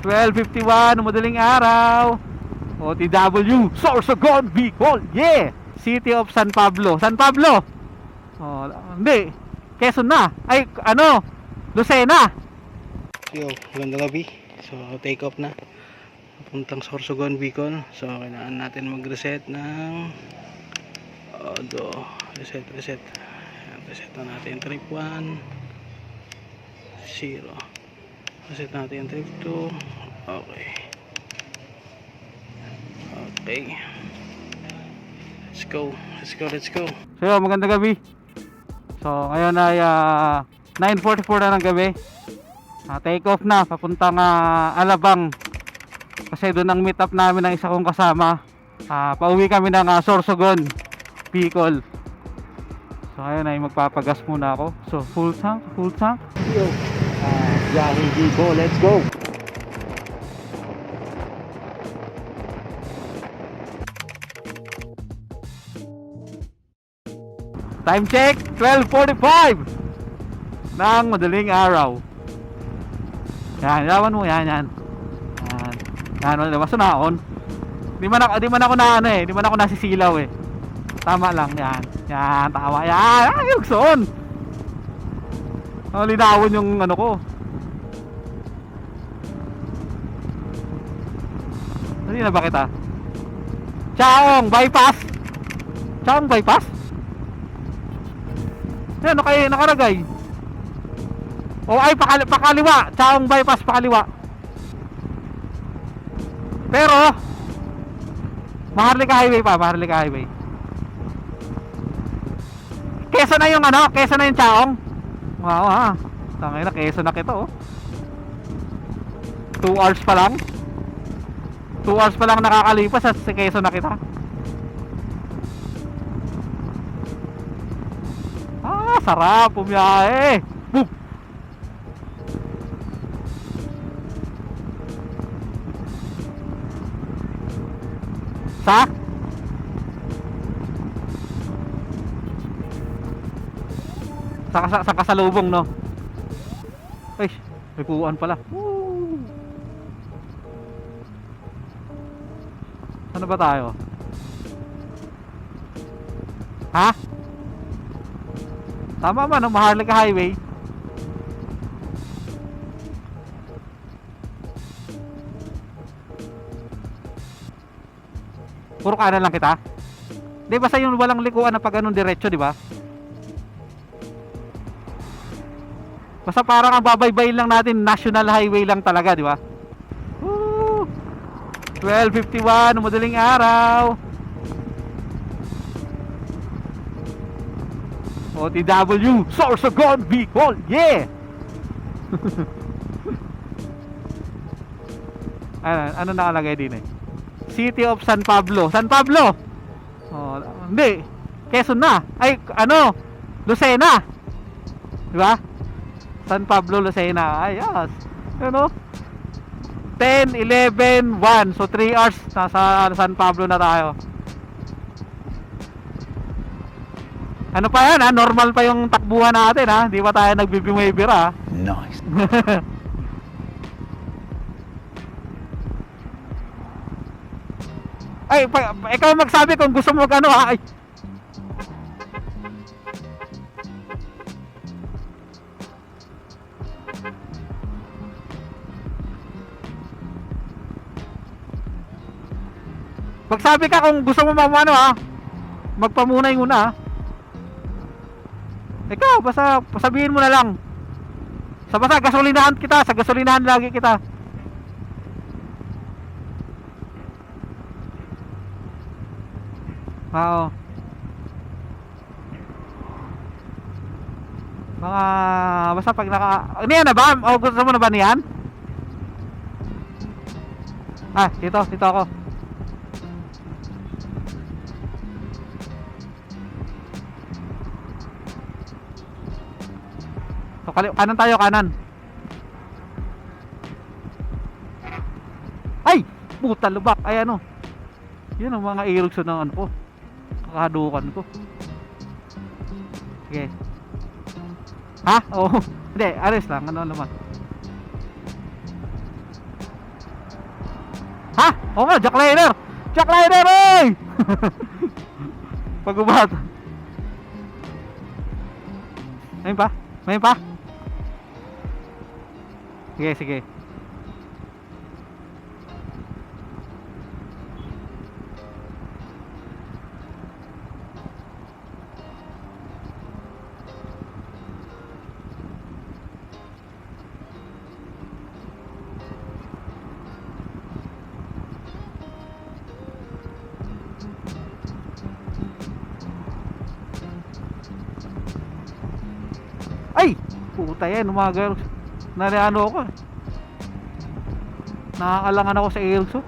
12.51, madaling araw. OTW, Sorsogon, Bicol, yeah! City of San Pablo. San Pablo! Oh, hindi. Quezon na. Ay, ano? Lucena. Yo, magandang gabi. So, take off na. Papuntang Sorsogon, Bicol. So, kailangan natin mag-reset ng Odo. Reset, reset. Reset na natin trip 1. 0. Reset natin yung trip 2. Okay. Okay. Let's go. Let's go, let's go. So, yun, magandang gabi. So, ngayon ay ah, 9.44 na ng gabi. Ah, take off na, papuntang ah, Alabang. Kasi doon ang meet up namin ng isa kong kasama. Ah, pauwi kami ng ah, Sorsogon, Bicol. So, ngayon ay magpapagas muna ako. So, full tank, full tank. Yo, uh, Yahoo Vigo, let's go! Time check, 12.45 ng madaling araw. Yan, ilawan mo, yan, yan. Yan, yan, wala, basta naon. Di man di man ako na ano eh, di man ako nasisilaw eh. Tama lang, yan. Yan, tama, yan. Ah, yugson. Oh, linawon yung ano ko. Hindi na ba kita? Chaong, bypass. Chaong, bypass? Yan, ano kayo nakalagay? O ay, pakali, pakaliwa. Chaong bypass, pakaliwa. Pero, Maharlika Highway pa, Maharlika Highway. Kesa na yung ano, kesa na yung Chaong. Wow, ha. Tangay na, kesa na kita, oh. 2 hours pa lang. 2 hours pa lang nakakalipas at si Quezon na kita. Ah, sarap pumiyahe. Boom. Sa? Sa, sa, sa kasalubong, no? Ay, may puuan pala. Woo! Ano ba tayo? Ha? Tama ba, no? Maharlika Highway. Puro kanan lang kita? Di basta yung walang likuan na pag ganun diretso, di ba? Basta parang ang babaybay lang natin, national highway lang talaga, di ba? Woo! 12.51, madaling araw. OTW, Sorsogon, Bicol, yeah! ano, ano nakalagay din eh? City of San Pablo. San Pablo! Oh, hindi. Quezon na. Ay, ano? Lucena. Di ba? San Pablo, Lucena. Ay, yes. Ano? 10, 11, 1. So 3 hours nasa San Pablo na tayo. Ano pa yan ha? Normal pa yung takbuhan natin ha? Di pa tayo nagbibimwebir ha? Nice. Ay, pa, ikaw magsabi kung gusto mo ano ha? Ay. Magsabi ka kung gusto mo mamano ha? Magpamunay muna ha? Ikaw, basta sabihin mo na lang. Sa basta gasolinahan kita, sa gasolinahan lagi kita. Oo. Mga basta pag naka Ano yan na ba? O gusto mo na ba niyan? Ah, dito, dito ako. So, kali- kanan tayo, kanan. Ay! Puta, lubak. Ay, ano? Yan ang mga irugso ng ano ko. Kakadukan ko. Sige. Ha? Oo. Hindi, ares lang. Ano naman. Ha? Oo nga, jackliner! Jackliner, oy! Pag-ubat. Ayun pa? Ayun pa? Sige, sige. Ay! Puta yan, umaga. Nariano ako eh. Nakakalangan ako sa Airso.